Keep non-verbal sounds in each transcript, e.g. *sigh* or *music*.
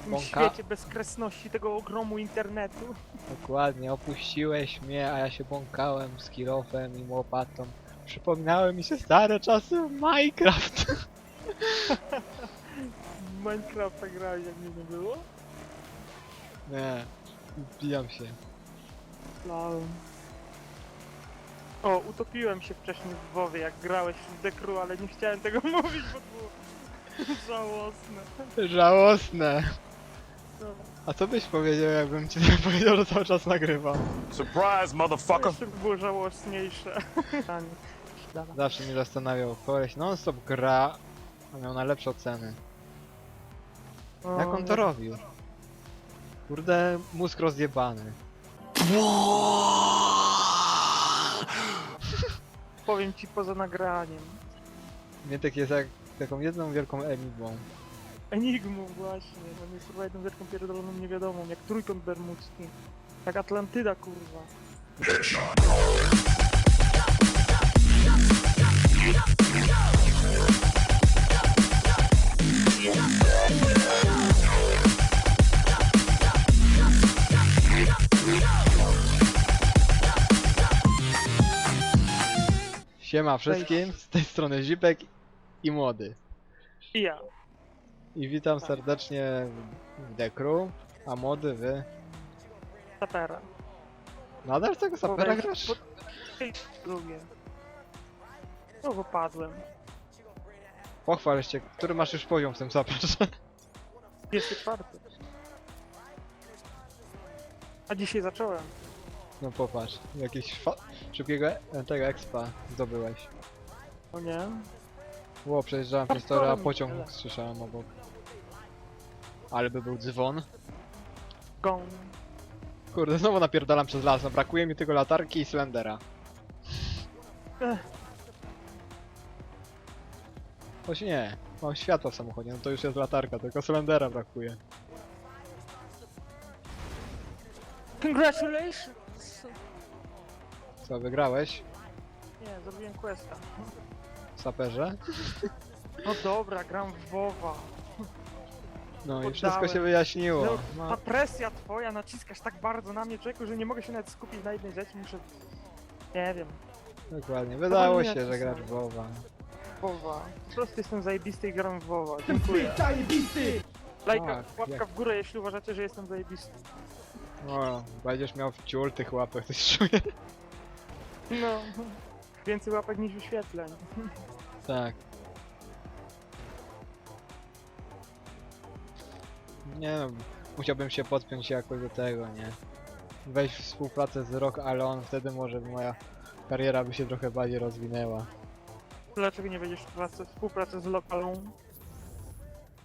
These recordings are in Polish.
W tym Bąka? świecie bezkresności tego ogromu internetu. Dokładnie, opuściłeś mnie, a ja się bąkałem z kilofem i łopatą. Przypominały mi się stare czasy w Minecraft. *laughs* Minecrafta grałeś jak mnie nie było? Nie, wbijam się. Plałem. O, utopiłem się wcześniej w WoWie jak grałeś w Dekru, ale nie chciałem tego *laughs* mówić, bo było *laughs* żałosne. Żałosne. No. A co byś powiedział, jakbym ci *laughs* powiedział, że cały czas nagrywam? Surprise, motherfucker! Jeszcze by było żałosniejsze. Pytanie. *laughs* Dawaj. Zawsze mnie zastanawiał, koleś non-stop gra, a miał najlepsze oceny. Jak O, on to robił? Kurde, mózg rozjebany. Powiem ci poza nagraniem. Mietek jest jak taką jedną wielką enigmą. Enigmą właśnie, on jest chyba jedną wielką pierdoloną niewiadomą, jak trójkąt bermudzki. Jak Atlantyda, kurwa. Siema wszystkim, z tej strony Zipek i Młody. I ja. I witam serdecznie w Dekru, a Młody wy... Sapera. Nadal tego sapera grasz? Ej, Drugie. No bo padłem. Pochwal się, który masz już poziom w tym saperze? Jest czwarty. A dzisiaj zacząłem. No popatrz, jakieś fa- szybkiego e- tego expa zdobyłeś. O nie? Ło, przejeżdżałem przez tory, a pociąg słyszałem obok. Ale by był dzwon. Gong. Kurde, znowu napierdalam przez las, no brakuje mi tylko latarki i Slendera. Choć nie, mam światła w samochodzie, no to już jest latarka, tylko Slendera brakuje. Congratulations! Co, wygrałeś Nie, zrobiłem questa. w saperze? No dobra, gram w WoWa. No i wszystko się wyjaśniło. No, No, ta presja twoja, naciskasz tak bardzo na mnie, człowieku, że nie mogę się nawet skupić na jednej rzeczy, muszę... Nie wiem, dokładnie, wydało się, że w WoWa. WoWa. Po prostu jestem zajebisty i gram w WoWa. Dziękuję. Lajka, Tak, łapka jak- w górę, jeśli uważacie, że jestem zajebisty. O, będziesz miał w ciul tych łapek, coś czuję. No. Więcej łapek niż wyświetleń. Tak. Nie no, musiałbym się podpiąć jakoś do tego, nie? Wejść w współpracę z Rock Alone, wtedy może moja kariera by się trochę bardziej rozwinęła. Dlaczego nie będziesz pracy, współpracy z lokalą?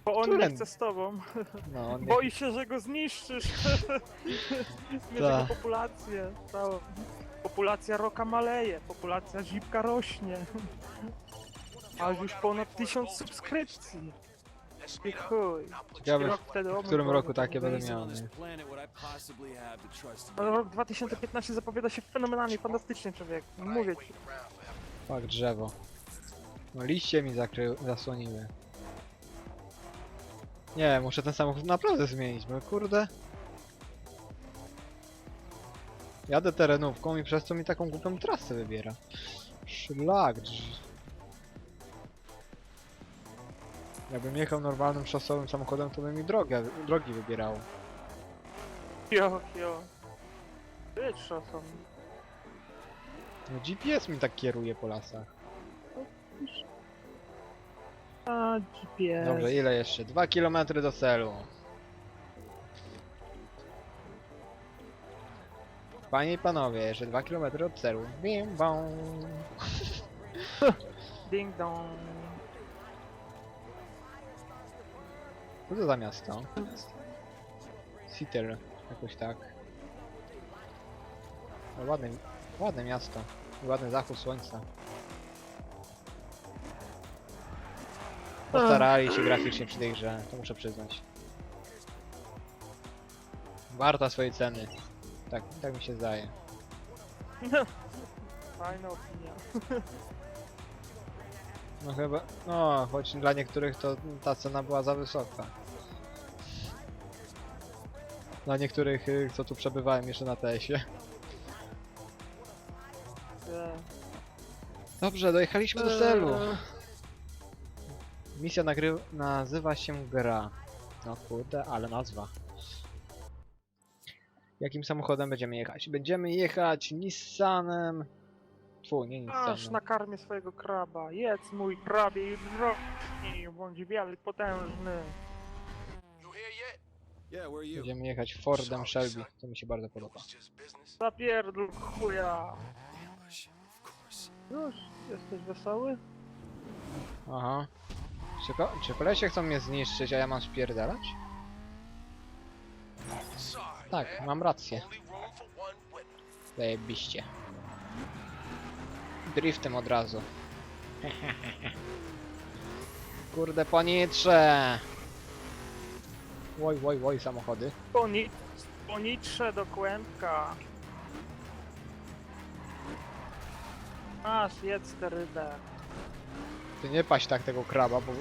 Bo on Którym? nie chce z tobą. No, on nie... Boi się, że go zniszczysz. *laughs* Zmierz Tak. populację. Całą. Populacja roka maleje, populacja zipka rośnie. A już ponad tysiąc subskrypcji. I chuj. Ciekawe, Rok wtedy, o w którym roku to takie będę miał, nie? Ale Rok 2015 zapowiada się fenomenalnie, fantastycznie człowiek. Mówię ci. Fak, drzewo. No liście mi zakry... zasłoniły. Nie, muszę ten samochód naprawdę zmienić, bo kurde... Jadę terenówką i przez to mi taką głupią trasę wybiera. Szlak. drz- Jakbym jechał normalnym szosowym samochodem, to by mi drogę, drogi wybierało. Jo, jo. Wiesz, co są. No GPS mi tak kieruje po lasach. A, GPS. Dobrze, ile jeszcze? 2 km do celu. Panie i panowie, jeszcze 2 km od celu. Bim bom. *laughs* Ding dong. Co to za miasto? Seattle, jakoś tak. No, ładne, ładne miasto. Ładny zachód słońca. Postarali się graficznie przy tej grze, to muszę przyznać. Warta swojej ceny. Tak, tak mi się zdaje. *laughs* Fajna opinia. *laughs* No chyba, no, choć dla niektórych to ta cena była za wysoka. Dla niektórych, y, co tu przebywałem jeszcze na TS-ie. Dobrze, dojechaliśmy do celu. Misja nagry... nazywa się gra. No kurde, ale nazwa. Jakim samochodem będziemy jechać? Będziemy jechać Nissanem... Fu, nie Aż Nissanem. nakarmię swojego kraba. Jedz mój krabie i rośnie, bądź wielki, potężny. Yeah, where are you? Będziemy jechać Fordem Shelby. To mi się bardzo podoba. Zapierdol chuja. Ambush, of course. Już, jesteś wesoły? Aha. Czy, ko czy kolesie chcą mnie zniszczyć, a ja mam spierdalać? Tak, mam rację. Zajebiście. Driftem od razu. *laughs* Kurde, ponitrze! Oj, oj, oj, samochody. Poni... Ponitrze do kłębka. Masz, jedz tę rybę. Ty nie paść tak tego kraba, bo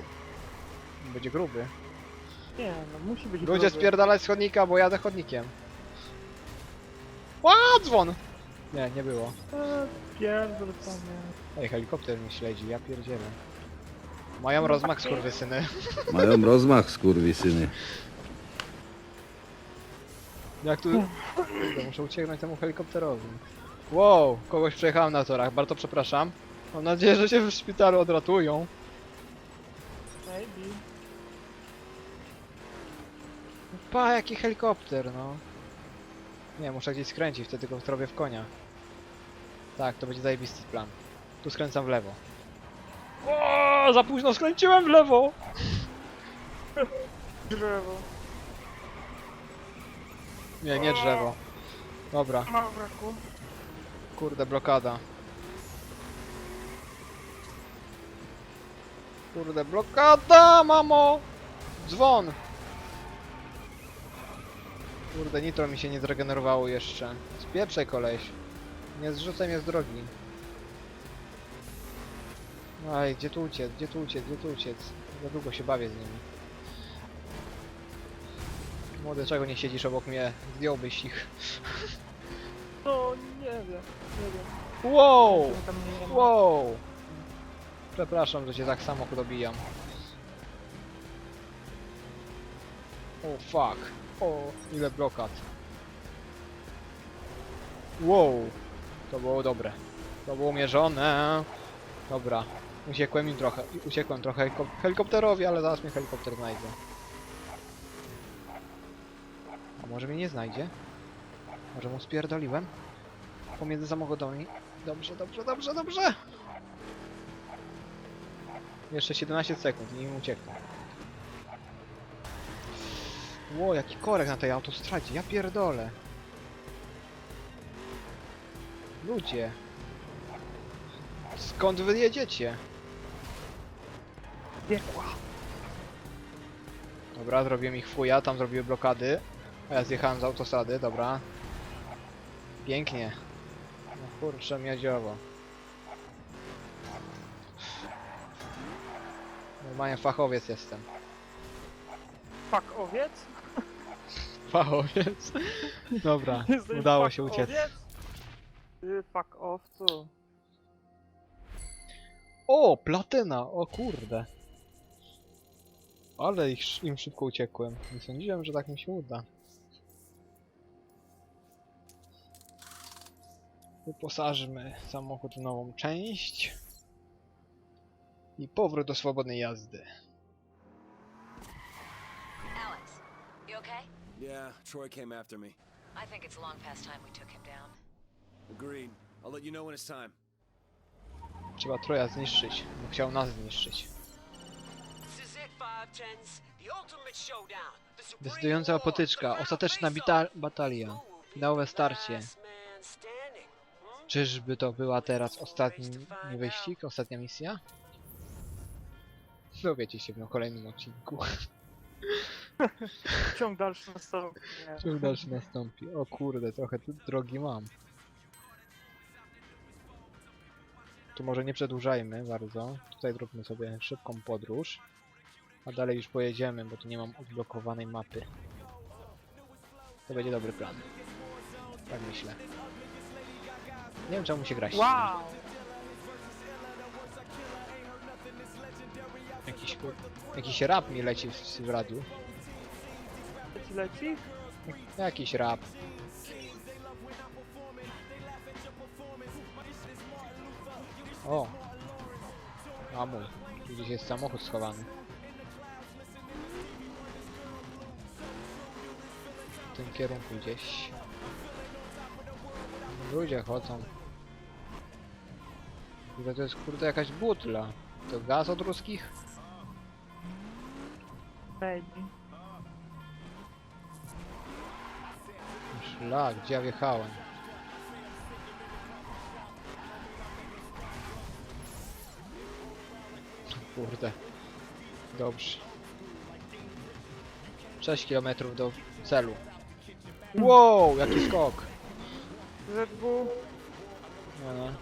będzie gruby. Nie, no musi być Ludzie gruby. spierdalać z chodnika, bo jadę chodnikiem. Ła, dzwon! Nie, nie było. E, Pierdol panie. Ej, helikopter mnie śledzi, ja pierdzielę. Mają rozmach skurwysyny. *laughs* Mają rozmach, skurwysyny. Jak tu... *laughs* Kurde, muszę ucieknąć temu helikopterowi. Wow, kogoś przejechałem na torach, bardzo przepraszam. Mam nadzieję, że się w szpitalu odratują. Maybe. Pa, jaki helikopter, no. Nie, muszę gdzieś skręcić, wtedy go wtrobię w konia. Tak, to będzie zajebisty plan. Tu skręcam w lewo. O, za późno skręciłem w lewo! *laughs* Drzewo. Nie, nie drzewo. Dobra, braku. kurde, blokada. Kurde, blokada, mamo! Dzwon! Kurde, nitro mi się nie zregenerowało jeszcze. Spieprzaj koleś. Nie zrzucaj mnie z drogi. Aj, gdzie tu uciec, gdzie tu uciec, gdzie tu uciec? Za długo się bawię z nimi. Młody, czego nie siedzisz obok mnie? Zdjąłbyś ich. *laughs* No, nie wiem, nie wiem. Wow! Tam nie? Wow! Przepraszam, że cię tak samochód obijam. O fuck. O, ile blokad. Wow! To było dobre. To było mierzone. Dobra. Uciekłem im trochę. Uciekłem trochę heliko- helikopterowi, ale zaraz mnie helikopter znajdzie. A może mnie nie znajdzie? Może mu spierdoliłem? Pomiędzy samochodami. Dobrze, dobrze, dobrze, dobrze! Jeszcze 17 sekund i nim ucieknę. Ło, jaki korek na tej autostradzie, ja pierdolę. Ludzie. Skąd wy jedziecie? Piekła. Dobra, zrobiłem ich fuja, tam zrobiły blokady. A ja zjechałem z autostrady, dobra. Pięknie. No kurczę, miadziowo. Normalnie fachowiec jestem. Fuck owiec? Fachowiec? Dobra, *laughs* Jesteś udało fuck się uciec. owiec? Ty fuck owcu. O, platyna! O kurde. Ale ich, sz- im szybko uciekłem. Nie sądziłem, że tak mi się uda. Wyposażmy samochód w nową część. I powrót do swobodnej jazdy. Alex, you okay? Yeah, Troy came after me. I think it's long past time we took him down. Agreed. I'll let you know when it's time. Trzeba Troja zniszczyć, bo chciał nas zniszczyć. This is it, 510s. The ultimate showdown. The supreme Decydująca potyczka, ostateczna bita batalia, finałowe starcie. last man standing? Czyżby to była teraz ostatni wyścig, ostatnia misja? Dowiecie się w kolejnym odcinku. *laughs* Ciąg dalszy nastąpi. Ciąg dalszy nastąpi. O kurde, trochę tu drogi mam. Tu może nie przedłużajmy bardzo. Tutaj zróbmy sobie szybką podróż. A dalej już pojedziemy, bo tu nie mam odblokowanej mapy. To będzie dobry plan. Tak myślę. Nie wiem czemu się gra ścina. Wow! Jakiś, jakiś rap mi leci w, w radiu. Leci? Jakiś rap. O! A mój. Gdzieś jest samochód schowany. W tym kierunku gdzieś. Ludzie chodzą. Ile to jest kurde jakaś butla? To gaz od ruskich? Maybe. Szlak, gdzie ja wjechałem? Kurde. Dobrze. 6 km do celu. Wow, jaki skok! ZW. No, no.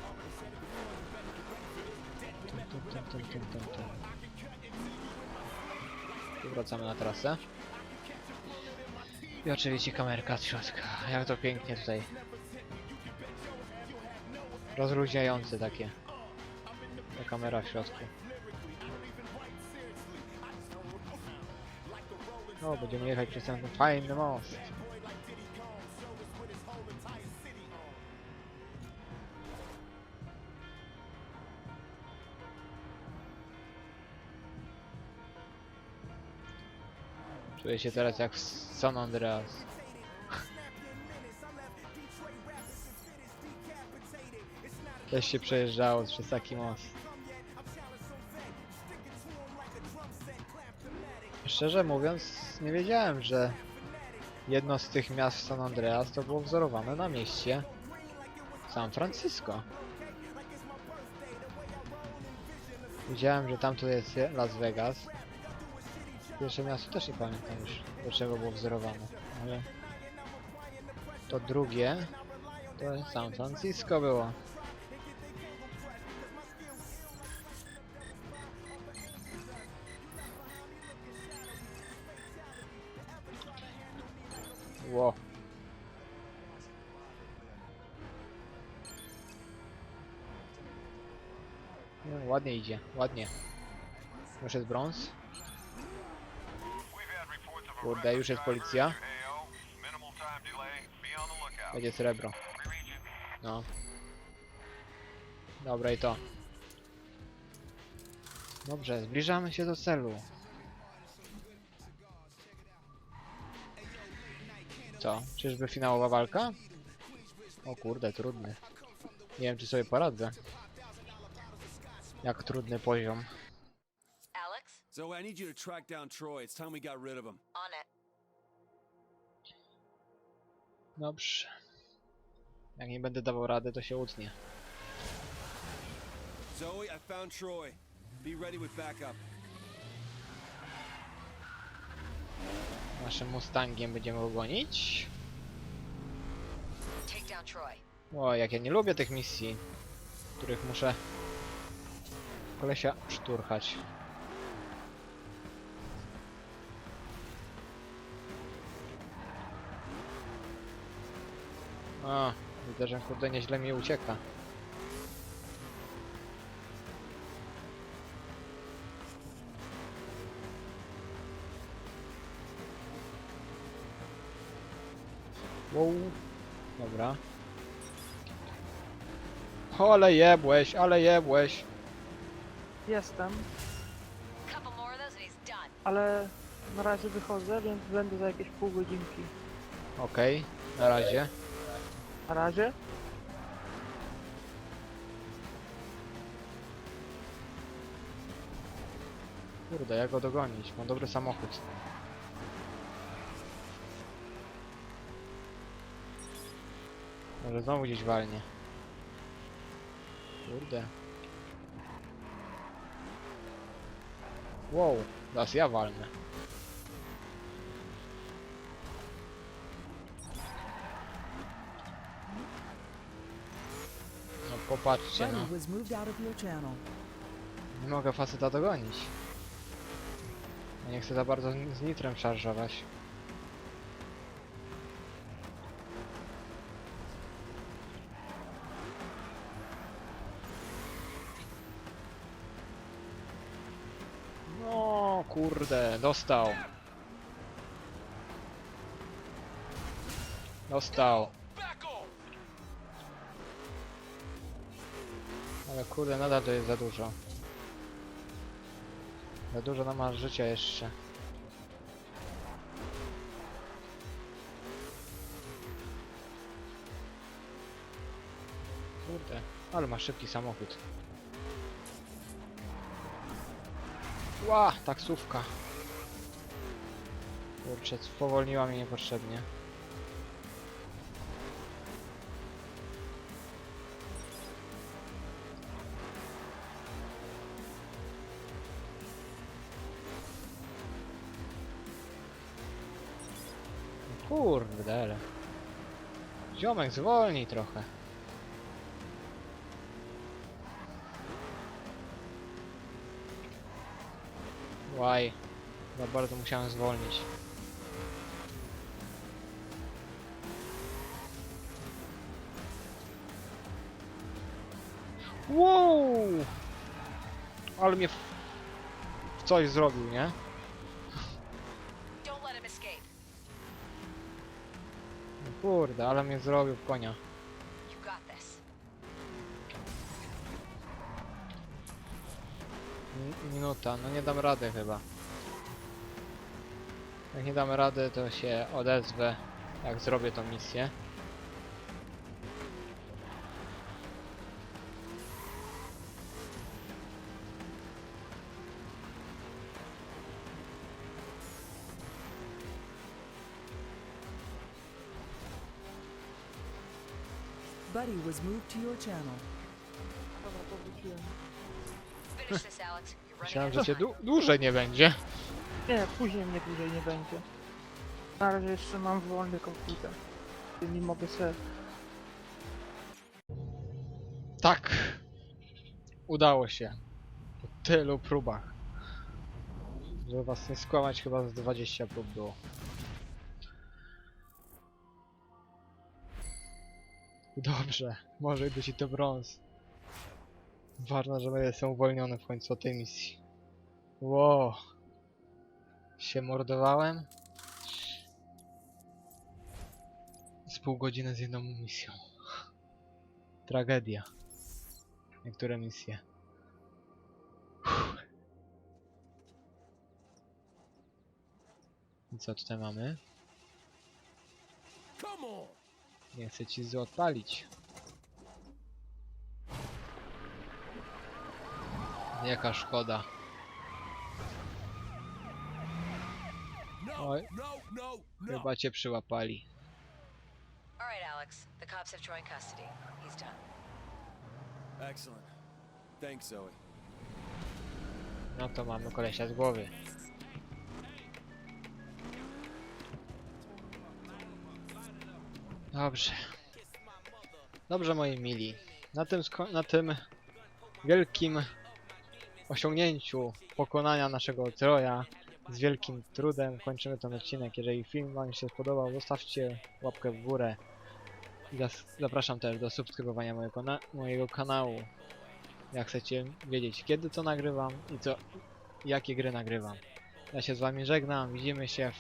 Tum, tum, tum, tum, tum, tum, tum. Tu wracamy na trasę. I oczywiście kamerka od środka. Jak to pięknie tutaj. Rozluźniające takie. Ta kamera w środku. O, będziemy jechać przez ten fajny most. Czuję się teraz jak w San Andreas. Też się przejeżdżało przez taki most. Szczerze mówiąc, nie wiedziałem, że jedno z tych miast San Andreas to było wzorowane na mieście San Francisco. Wiedziałem, że tam tu jest Las Vegas. Pierwsze miasto też nie pamiętam już, do czego było wzorowane, ale to drugie to San Francisco było. Ładnie idzie, ładnie. Już jest brąz. Kurde, już jest policja. Będzie srebro. No. Dobra i to. Dobrze, zbliżamy się do celu. Co? Czyżby finałowa walka? O kurde, trudny. Nie wiem czy sobie poradzę. Jak trudny poziom. Alex? Zoe, I need you to track down Troy. It's time we got rid of him. On it. Dobrze. Jak nie będę dawał rady, to się utnie. Zoe, I found Troy. Be ready with backup. Naszym Mustangiem będziemy go gonić. Take down Troy. O, jak ja nie lubię tych misji, w których muszę kolesia szturchać. A, widzę, że kurde nieźle mi ucieka. Wow. Dobra. Ale jebłeś, ale jebłeś. Jestem, ale na razie wychodzę, więc będę za jakieś pół godzinki. Okej, na razie. Na razie. Kurde, jak go dogonić? Mam dobry samochód. Może znowu gdzieś walnie. Kurde. Wow, teraz ja walnę. No popatrzcie no. Buddy was moved out of your channel. Nie mogę faceta dogonić. Ja nie chcę za bardzo z nitrem szarżować. Kurde, dostał. Dostał. Ale kurde, nadal to jest za dużo. Za dużo nam ma życia jeszcze. Kurde, ale ma szybki samochód. Ła, taksówka. Kurczę, spowolniła mnie niepotrzebnie. Kurde, ale. Ziomek, zwolnij trochę. Łaj. Za bardzo musiałem zwolnić. Wow! Ale mnie w, w coś zrobił, nie? Escape. Kurde, ale mnie zrobił w konia. Minuta, no nie dam rady chyba. Jak nie dam rady, to się odezwę, jak zrobię tą misję. Buddy was moved to your channel. Finish this, Alex. Myślałem, że cię dłu- *laughs* dłużej nie będzie. Nie, później mnie dłużej nie będzie. Na razie jeszcze mam wolny komputer. Nie mogę sobie... Tak! Udało się. Po tylu próbach. Żeby was nie skłamać, chyba z 20 prób było. Dobrze, może być i to brąz. Ważne, że jestem uwolniony w końcu od tej misji. Wow. Się mordowałem? Z pół godziny z jedną misją. Tragedia. Niektóre misje. Uff. I co tutaj mamy? Nie chcę ci odpalić. Jaka szkoda. No, Oj. no, no! Chyba cię przyłapali. All right, Alex. The cops have Troy in custody. He's done. Excellent. Thanks, Zoe. No to mamy kolesia z głowy. Dobrze. Dobrze moi mili. Na tym, na tym wielkim osiągnięciu pokonania naszego Troja z wielkim trudem kończymy ten odcinek. Jeżeli film wam się spodobał, zostawcie łapkę w górę. Zapraszam też do subskrybowania mojego, na- mojego kanału. Jak chcecie wiedzieć kiedy to nagrywam i co jakie gry nagrywam. Ja się z wami żegnam, widzimy się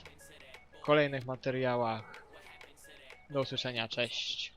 w kolejnych materiałach. Do usłyszenia, cześć.